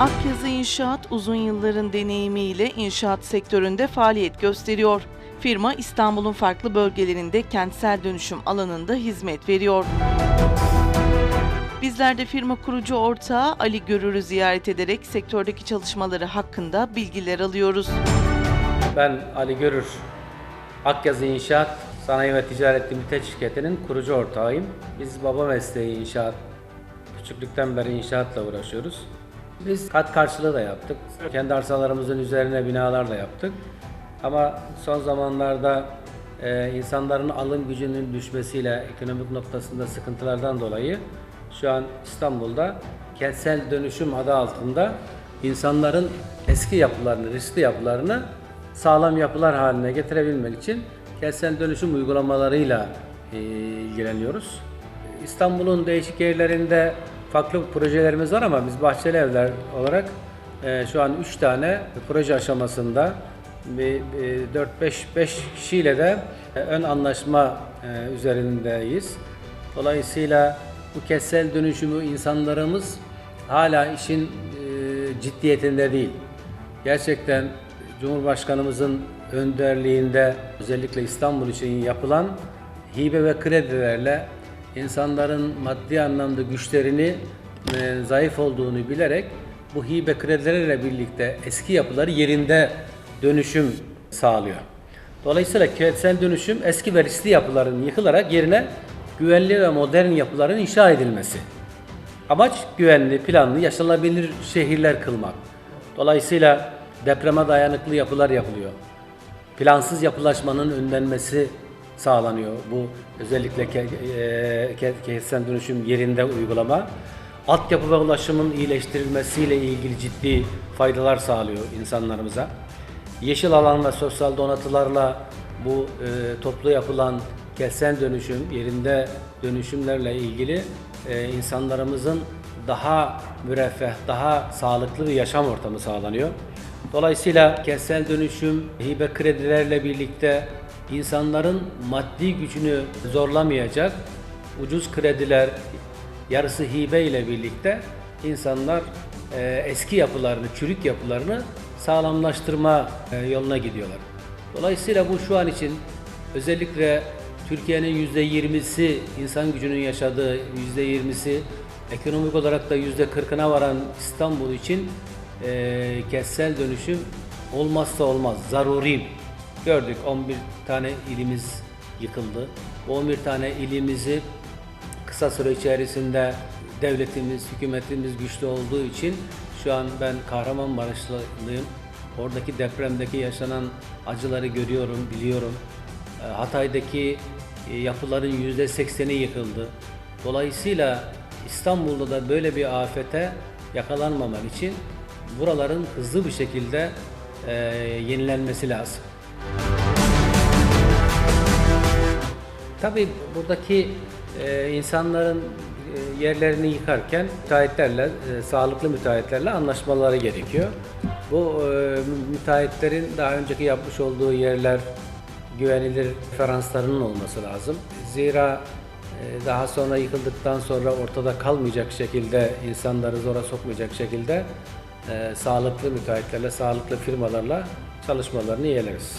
Akyazı İnşaat uzun yılların deneyimiyle inşaat sektöründe faaliyet gösteriyor. Firma İstanbul'un farklı bölgelerinde kentsel dönüşüm alanında hizmet veriyor. Bizler de firma kurucu ortağı Ali Görür'ü ziyaret ederek sektördeki çalışmaları hakkında bilgiler alıyoruz. Ben Ali Görür, Akyazı İnşaat Sanayi ve Ticaret Limited şirketinin kurucu ortağıyım. Biz baba mesleği inşaat, küçüklükten beri inşaatla uğraşıyoruz. Biz kat karşılığı da yaptık. Kendi arsalarımızın üzerine binalar da yaptık. Ama son zamanlarda e, insanların alım gücünün düşmesiyle ekonomik noktasında sıkıntılardan dolayı şu an İstanbul'da kentsel dönüşüm adı altında insanların eski yapılarını, riskli yapılarını sağlam yapılar haline getirebilmek için kentsel dönüşüm uygulamalarıyla e, ilgileniyoruz. İstanbul'un değişik yerlerinde farklı projelerimiz var ama biz Bahçeli Evler olarak e, şu an 3 tane proje aşamasında bir 4-5 kişiyle de e, ön anlaşma e, üzerindeyiz. Dolayısıyla bu kentsel dönüşümü insanlarımız hala işin e, ciddiyetinde değil. Gerçekten Cumhurbaşkanımızın önderliğinde özellikle İstanbul için yapılan hibe ve kredilerle insanların maddi anlamda güçlerini e, zayıf olduğunu bilerek bu hibe kredilerle birlikte eski yapıları yerinde dönüşüm sağlıyor. Dolayısıyla kentsel dönüşüm eski ve riskli yapıların yıkılarak yerine güvenli ve modern yapıların inşa edilmesi. Amaç güvenli, planlı, yaşanabilir şehirler kılmak. Dolayısıyla depreme dayanıklı yapılar yapılıyor. Plansız yapılaşmanın önlenmesi sağlanıyor. Bu özellikle ke- e, ke- kentsel dönüşüm yerinde uygulama. Altyapı ve ulaşımın iyileştirilmesiyle ilgili ciddi faydalar sağlıyor insanlarımıza. Yeşil alan ve sosyal donatılarla bu e, toplu yapılan kentsel dönüşüm, yerinde dönüşümlerle ilgili e, insanlarımızın daha müreffeh, daha sağlıklı bir yaşam ortamı sağlanıyor. Dolayısıyla kentsel dönüşüm, hibe kredilerle birlikte insanların maddi gücünü zorlamayacak ucuz krediler, yarısı hibe ile birlikte insanlar e, eski yapılarını, çürük yapılarını sağlamlaştırma e, yoluna gidiyorlar. Dolayısıyla bu şu an için özellikle Türkiye'nin %20'si insan gücünün yaşadığı %20'si ekonomik olarak da %40'ına varan İstanbul için e, kentsel dönüşüm olmazsa olmaz, zaruri. Gördük 11 tane ilimiz yıkıldı. Bu 11 tane ilimizi kısa süre içerisinde devletimiz, hükümetimiz güçlü olduğu için şu an ben Kahramanmaraşlıyım. Oradaki depremdeki yaşanan acıları görüyorum, biliyorum. E, Hatay'daki e, yapıların yüzde sekseni yıkıldı. Dolayısıyla İstanbul'da da böyle bir afete yakalanmamak için buraların hızlı bir şekilde e, yenilenmesi lazım. Tabii buradaki e, insanların e, yerlerini yıkarken müteahhitlerle, e, sağlıklı müteahhitlerle anlaşmaları gerekiyor. Bu e, müteahhitlerin daha önceki yapmış olduğu yerler güvenilir referanslarının olması lazım. Zira e, daha sonra yıkıldıktan sonra ortada kalmayacak şekilde insanları zora sokmayacak şekilde e, sağlıklı müteahhitlerle, sağlıklı firmalarla çalışmalarını ilerleriz.